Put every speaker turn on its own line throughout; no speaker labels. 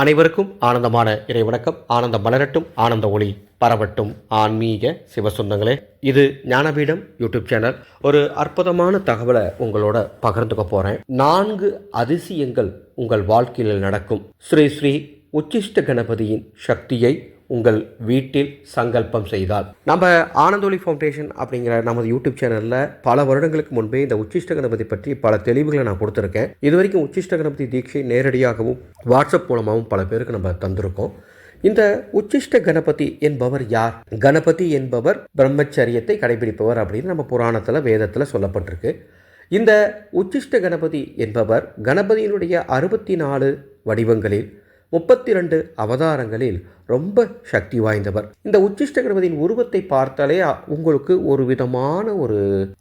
அனைவருக்கும் ஆனந்தமான இறை வணக்கம். ஆனந்தம் மலரட்டும் ஆனந்த ஒளி பரவட்டும். ஆன்மீக சிவசொந்தங்களே இது ஞானபீடம் யூடியூப் சேனல். ஒரு அற்புதமான தகவலை உங்களோட பகிர்ந்துக்க போகிறேன் நான்கு அதிசயங்கள் உங்கள் வாழ்க்கையில் நடக்கும். ஸ்ரீ ஸ்ரீ உச்சிஷ்ட கணபதியின் சக்தியை உங்கள் வீட்டில் சங்கல்பம் செய்தால். நம்ம ஆனந்தோலி ஃபவுண்டேஷன் அப்படிங்கிற நமது யூடியூப் சேனலில் பல வருடங்களுக்கு முன்பே இந்த உச்சிஷ்ட கணபதி பற்றி பல தெளிவுகளை நான் கொடுத்துருக்கேன். இது வரைக்கும் உச்சிஷ்ட கணபதி தீட்சை நேரடியாகவும் வாட்ஸ்அப் மூலமாகவும் பல பேருக்கு நம்ம தந்திருக்கோம். இந்த உச்சிஷ்ட கணபதி என்பவர் யார்? கணபதி என்பவர் பிரம்மச்சரியத்தை கடைபிடிப்பவர் அப்படின்னு நம்ம புராணத்தில் வேதத்தில் சொல்லப்பட்டிருக்கு. இந்த உச்சிஷ்ட கணபதி என்பவர் கணபதியினுடைய அறுபத்தி நாலு வடிவங்களில் முப்பத்தி ரெண்டு அவதாரங்களில் ரொம்ப சக்தி வாய்ந்தவர். இந்த உச்சிஷ்ட கணபதியின் உருவத்தை பார்த்தாலே உங்களுக்கு ஒரு விதமான ஒரு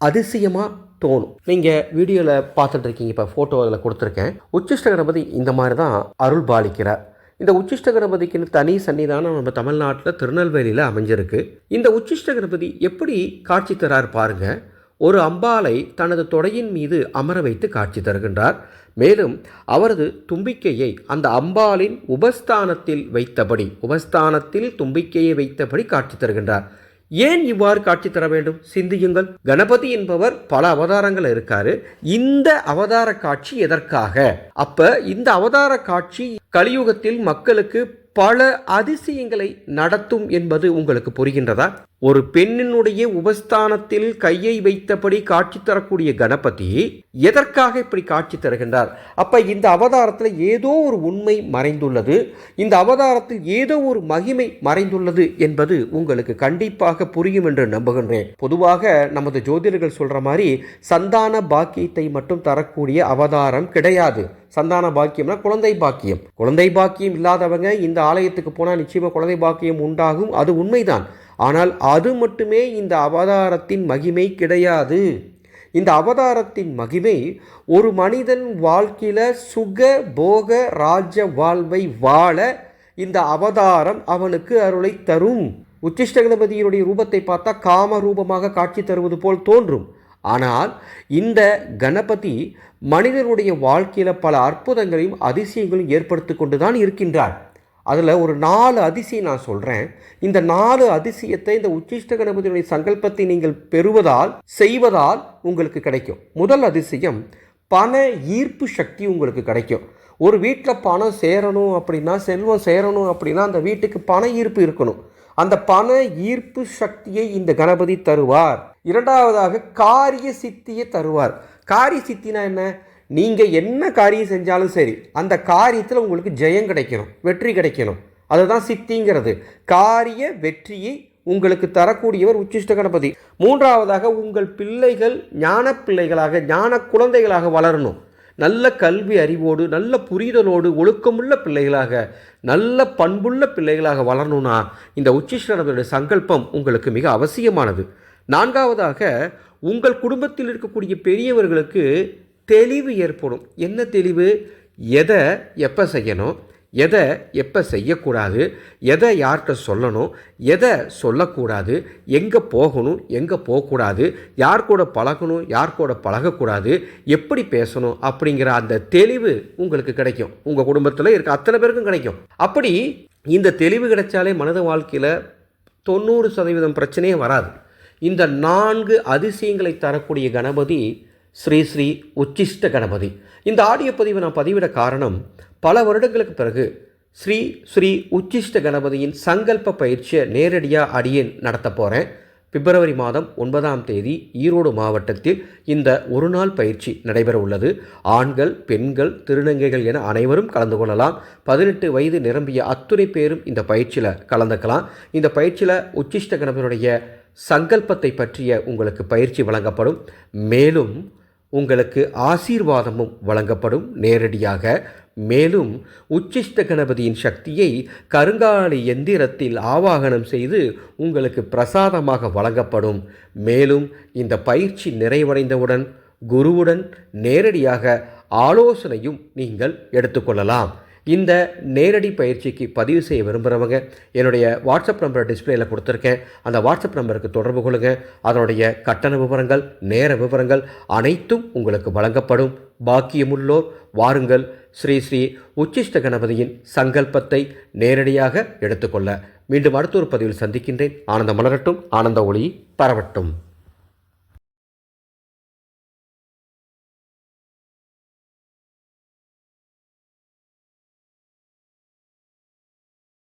அதிசயமாக தோணும். நீங்கள் வீடியோவில் பார்த்துட்டு இருக்கீங்க இப்போ ஃபோட்டோ அதில் கொடுத்துருக்கேன். உச்சிஷ்ட கணபதி இந்த மாதிரி தான் அருள் பாலிக்கிறார். இந்த உச்சிஷ்ட கணபதிக்குன்னு தனி சன்னிதானம் நம்ம தமிழ்நாட்டில் திருநெல்வேலியில் அமைஞ்சிருக்கு. இந்த உச்சிஷ்ட கணபதி எப்படி காட்சி தரார் பாருங்கள் ஒரு அம்பாளை தனது தொடையின் மீது அமர வைத்து காட்சி தருகின்றார். மேலும் அவரது தும்பிக்கையை அந்த அம்பாளின் உபஸ்தானத்தில் வைத்தபடி உபஸ்தானத்தில் தும்பிக்கையை வைத்தபடி காட்சி தருகின்றார். ஏன் இவ்வாறு காட்சி தர வேண்டும்? சிந்தியுங்கள். கணபதி என்பவர் பல அவதாரங்கள் இருக்காரு இந்த அவதார காட்சி எதற்காக? அப்ப இந்த அவதார காட்சி கலியுகத்தில் மக்களுக்கு பல அதிசயங்களை நடத்தும் என்பது உங்களுக்கு புரிகின்றதா? ஒரு பெண்ணினுடைய உபஸ்தானத்தில் கையை வைத்தபடி காட்சி தரக்கூடிய கணபதி எதற்காக இப்படி காட்சி தருகின்றார்? அப்ப இந்த அவதாரத்தில் ஏதோ ஒரு உண்மை மறைந்துள்ளது. இந்த அவதாரத்தில் ஏதோ ஒரு மகிமை மறைந்துள்ளது என்பது உங்களுக்கு கண்டிப்பாக புரியும் என்று நம்புகின்றேன். பொதுவாக நமது ஜோதிடர்கள் சொல்ற மாதிரி சந்தான பாக்கியத்தை மட்டும் தரக்கூடிய அவதாரம் கிடையாது. சந்தான பாக்கியம்னா குழந்தை பாக்கியம். குழந்தை பாக்கியம் இல்லாதவங்க இந்த ஆலயத்துக்கு போனால் நிச்சயமாக குழந்தை பாக்கியம் உண்டாகும். அது உண்மைதான். ஆனால் அது மட்டுமே இந்த அவதாரத்தின் மகிமை கிடையாது. இந்த அவதாரத்தின் மகிமை ஒரு மனிதன் வாழ்க்கையில் சுக போக ராஜ வாழ்வை வாழ இந்த அவதாரம் அவனுக்கு அருளை தரும். உச்சிஷ்ட கணபதியினுடைய ரூபத்தை பார்த்தா காம ரூபமாக காட்சி தருவது போல் தோன்றும். ஆனால் இந்த கணபதி மனிதனுடைய வாழ்க்கையில் பல அற்புதங்களையும் அதிசயங்களையும் ஏற்படுத்தி கொண்டு தான் இருக்கின்றார் அதில் ஒரு நாலு அதிசயம் நான் சொல்கிறேன் இந்த நாலு அதிசயத்தை இந்த உச்சிஷ்ட கணபதியுடைய சங்கல்பத்தை நீங்கள் பெறுவதால் செய்வதால் உங்களுக்கு கிடைக்கும். முதல் அதிசயம் பண ஈர்ப்பு சக்தி உங்களுக்கு கிடைக்கும். ஒரு வீட்டில் பணம் சேரணும் அப்படின்னா செல்வம் சேரணும் அப்படின்னா அந்த வீட்டுக்கு பண ஈர்ப்பு இருக்கணும். அந்த பண ஈர்ப்பு சக்தியை இந்த கணபதி தருவார். இரண்டாவதாக காரிய சித்தியை தருவார். காரிய சித்தினா என்ன? நீங்கள் என்ன காரியம் செஞ்சாலும் சரி அந்த காரியத்தில் உங்களுக்கு ஜெயம் கிடைக்கணும் வெற்றி கிடைக்கணும். அதுதான் சித்திங்கிறது. காரிய வெற்றியை உங்களுக்கு தரக்கூடியவர் உச்சிஷ்ட கணபதி. மூன்றாவதாக உங்கள் பிள்ளைகள் ஞான பிள்ளைகளாக ஞான குழந்தைகளாக வளரணும். நல்ல கல்வி அறிவோடு நல்ல புரிதலோடு ஒழுக்கமுள்ள பிள்ளைகளாக நல்ல பண்புள்ள பிள்ளைகளாக வளரணும்னா இந்த உச்சிஷ்டனுடைய சங்கல்பம் உங்களுக்கு மிக அவசியமானது. நான்காவதாக உங்கள் குடும்பத்தில் இருக்கக்கூடிய பெரியவர்களுக்கு தெளிவு ஏற்படும். என்ன தெளிவு? எதை எப்போ செய்யணும்? எதை எப்போ செய்யக்கூடாது? எதை யார்கிட்ட சொல்லணும்? எதை சொல்லக்கூடாது? எங்கே போகணும்? எங்கே போகக்கூடாது? யார் கூட பழகணும்? யார் கூட பழகக்கூடாது? எப்படி பேசணும்? அப்படிங்கிற அந்த தெளிவு உங்களுக்கு கிடைக்கும். உங்கள் குடும்பத்தில் இருக்க அத்தனை பேருக்கும் கிடைக்கும். அப்படி இந்த தெளிவு கிடைச்சாலே மனித வாழ்க்கையில் தொண்ணூறு சதவீதம் பிரச்சனையே வராது. இந்த நான்கு அதிசயங்களை தரக்கூடிய கணபதி ஸ்ரீ ஸ்ரீ உச்சிஷ்ட கணபதி. இந்த ஆடியோ பதிவை நான் பதிவிட காரணம் பல வருடங்களுக்கு பிறகு ஸ்ரீ ஸ்ரீ உச்சிஷ்ட கணபதியின் சங்கல்ப பயிற்சியை நேரடியாக அடியேன் நடத்த போகிறேன் பிப்ரவரி மாதம் ஒன்பதாம் தேதி ஈரோடு மாவட்டத்தில் இந்த ஒரு நாள் பயிற்சி நடைபெற உள்ளது. ஆண்கள் பெண்கள் திருநங்கைகள் என அனைவரும் கலந்து கொள்ளலாம். பதினெட்டு வயது நிரம்பிய அத்துணை பேரும் இந்த பயிற்சியில் கலந்துக்கலாம். இந்த பயிற்சியில் உச்சிஷ்ட கணபதியுடைய சங்கல்பத்தை பற்றிய உங்களுக்கு பயிற்சி வழங்கப்படும். மேலும் உங்களுக்கு ஆசீர்வாதமும் வழங்கப்படும் நேரடியாக. மேலும் உச்சிஷ்ட கணபதியின் சக்தியை கருங்காலி எந்திரத்தில் ஆவாகனம் செய்து உங்களுக்கு பிரசாதமாக வழங்கப்படும். மேலும் இந்த பயிற்சி நிறைவடைந்தவுடன் குருவுடன் நேரடியாக ஆலோசனையும் நீங்கள் எடுத்துக்கொள்ளலாம். இந்த நேரடி பயிற்சிக்கு பதிவு செய்ய விரும்புகிறவங்க என்னுடைய வாட்ஸ்அப் நம்பரை டிஸ்பிளேயில் கொடுத்துருக்கேன். அந்த வாட்ஸ்அப் நம்பருக்கு தொடர்பு கொள்ளுங்கள் அதனுடைய கட்டண விவரங்கள் நேர விவரங்கள் அனைத்தும் உங்களுக்கு வழங்கப்படும். பாக்கியமுள்ளோர் வாருங்கள். ஸ்ரீ ஸ்ரீ உச்சிஷ்ட கணபதியின் சங்கல்பத்தை நேரடியாக எடுத்துக்கொள்ள. மீண்டும் அடுத்த ஒரு பதிவில் சந்திக்கின்றேன். ஆனந்த மலரட்டும். ஆனந்த ஒளி பரவட்டும்.